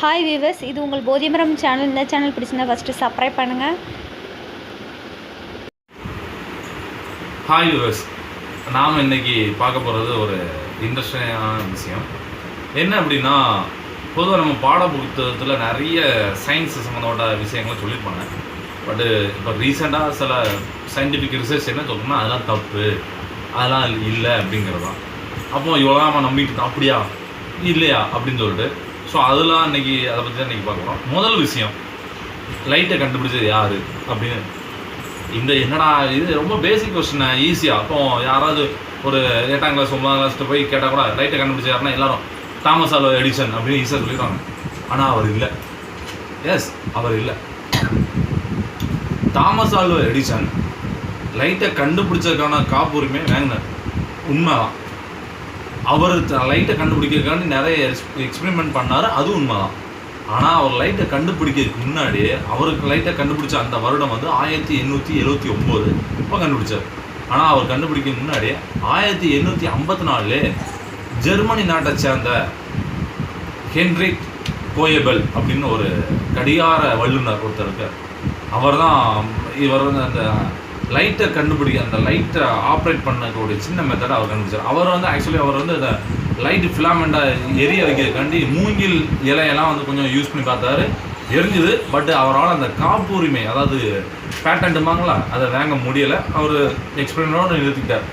Hi viewers இது உங்கள் போதியமரம் channel இந்த சேனல் பிடிச்சிருந்தா ஃபஸ்ட்டு சப்ஸ்கிரைப் பண்ணுங்கள் ஹாய் வியூவர்ஸ் நாம் இன்னைக்கு பார்க்க போகிறது ஒரு இன்ட்ரெஸ்டிங்கான விஷயம். என்ன அப்படின்னா பொதுவாக நம்ம பாட புத்தகத்தில் நிறைய சயின்ஸ் சம்மந்தப்பட்ட விஷயங்களை சொல்லியிருப்பாங்க. பட்டு இப்போ ரீசெண்டாக சில சயின்டிஃபிக் ரிசர்ச் என்ன சொல்லணும்னா அதெல்லாம் தப்பு. அதெல்லாம் இல்லை அப்படிங்கிறது தான் அப்போ இவ்வளோ நம்ம நம்பிட்டு அப்படியா? இல்லையா? அப்படின்னு சொல்லிட்டு ஸோ அதெல்லாம் இன்னைக்கு அதை பற்றி தான் இன்றைக்கி பார்க்குறோம் முதல் விஷயம் லைட்டை கண்டுபிடிச்சது யார்? அப்படின்னு. இந்த என்னடா இது? ரொம்ப பேசிக் கொஸ்டின் ஈஸியாக அப்போ யாராவது ஒரு எட்டாம் கிளாஸ் ஒன்பதாம் கிளாஸ்ட்டு போய் கேட்டால் கூட லைட்டை கண்டுபிடிச்ச யாருன்னா எல்லாரும் தாமஸ் ஆல்வா எடிசன் அப்படின்னு ஈஸியாக சொல்லிடுவாங்க. ஆனால் அவர் இல்லை. எஸ் அவர் இல்லை. தாமஸ் ஆல்வா எடிசன் லைட்டை கண்டுபிடிச்சதுக்கான காப்புரிமை வாங்கினார். உண்மைதான். அவர் லைட்டை கண்டுபிடிக்கிறதுக்காண்டி நிறைய எக்ஸ்பெரிமெண்ட் பண்ணார். அது உண்மைதான். ஆனால் அவர் லைட்டை கண்டுபிடிக்கிறதுக்கு முன்னாடி அவருக்கு லைட்டை கண்டுபிடிச்ச அந்த வருடம் வந்து ஆயிரத்தி எண்ணூற்றி எழுபத்தி ஒம்பது. இப்போ கண்டுபிடிச்சார். ஆனால் அவர் கண்டுபிடிக்க முன்னாடி ஆயிரத்தி எண்ணூற்றி ஐம்பத்தி நாலுலே ஜெர்மனி நாட்டை சேர்ந்த ஹென்ரிக் கோயபெல் அப்படின்னு ஒரு கடிகார வல்லுனர் ஒருத்தர் இருக்கார். அவர் தான் இவர் வந்து அந்த லைட்டை கண்டுபிடிக்க அந்த லைட்டை ஆப்ரேட் பண்ணக்கூடிய சின்ன மெத்தடை அவர் கண்டுபிடிச்சார். அவர் வந்து ஆக்சுவலி அவர் வந்து அந்த லைட்டு ஃபிலாமெண்ட்டாக எரிய வைக்கிறதுக்காண்டி மூங்கில் இலையெல்லாம் வந்து கொஞ்சம் யூஸ் பண்ணி பார்த்தாரு. எரிஞ்சுது பட் அவரால் அந்த காப்புரிமை அதாவது பேட்டன்ட்டுமாங்களா அதை வாங்க முடியலை. அவர் எக்ஸ்பிளைனோடு நிறுத்திக்கிட்டார்.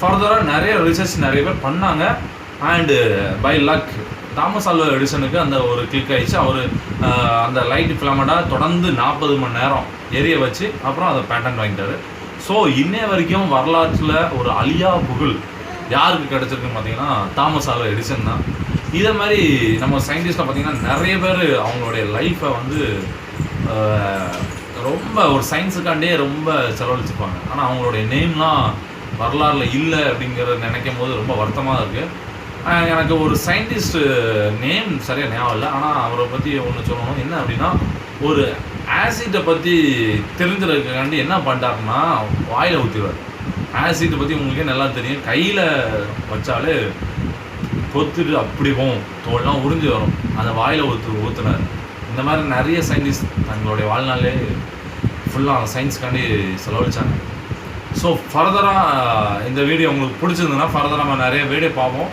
ஃபர்தராக நிறைய ரிசர்ச் நிறைய பேர் பண்ணாங்க. And by luck Thomas Alva எடிசனுக்கு அந்த ஒரு கிளிக் ஆயிடுச்சு. அவர் அந்த லைட் ஃபிலமெண்டாக தொடர்ந்து நாற்பது மணி நேரம் எரிய வச்சு அப்புறம் அதை பேட்டன் வாங்கிட்டாரு. ஸோ இன்னைய வரைக்கும் வரலாற்றில் ஒரு அழியா புகழ் யாருக்கு கிடச்சிருக்குன்னு பார்த்தீங்கன்னா தாமஸ் ஆல்வா எடிசன் தான். இதே மாதிரி நம்ம சயின்டிஸ்ட்டில் பார்த்தீங்கன்னா நிறைய பேர் அவங்களுடைய லைஃப்பை வந்து ரொம்ப ஒரு சயின்ஸுக்காண்டே ரொம்ப செலவழிச்சுப்பாங்க. ஆனால் அவங்களுடைய நேம்லாம் வரலாறில் இல்லை அப்படிங்கிறத நினைக்கும் போது ரொம்ப வருத்தமாக இருக்குது எனக்கு ஒரு சயின்டிஸ்ட் நேம் சரியாக ஞாபகம் இல்லை. ஆனால் அவரை பற்றி ஒன்று சொல்லணும். என்ன அப்படின்னா ஒரு ஆசிட்டை பற்றி தெரிஞ்சிருக்காண்டி என்ன பண்ணிட்டாருன்னா வாயில் ஊற்றிடுவார் ஆசிட்டை பற்றி உங்களுக்கே நல்லா தெரியும். கையில் வச்சாலே கொத்துட்டு அப்படி போகும். தோல்லாம் உறிஞ்சு வரும். அந்த வாயில் ஊற்று ஊற்றுனார் இந்த மாதிரி நிறைய சயின்டிஸ்ட் தங்களுடைய வாழ்நாளே ஃபுல்லாக சயின்ஸ்க்காண்டி செலவழிச்சாங்க. ஸோ ஃபர்தராக இந்த வீடியோ உங்களுக்கு பிடிச்சிருந்ததுன்னா ஃபர்தராக நம்ம நிறைய வீடியோ பார்ப்போம்.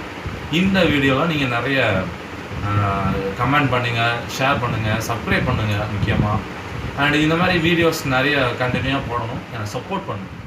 இந்த வீடியோவில் நீங்கள் நிறைய கமெண்ட் பண்ணுங்கள் ஷேர் பண்ணுங்கள் சப்ஸ்கிரைப் பண்ணுங்கள் முக்கியமாக அண்ட் இந்த மாதிரி வீடியோஸ் நிறைய கண்டினியூவாக போடணும். எனக்கு சப்போர்ட் பண்ணுங்கள்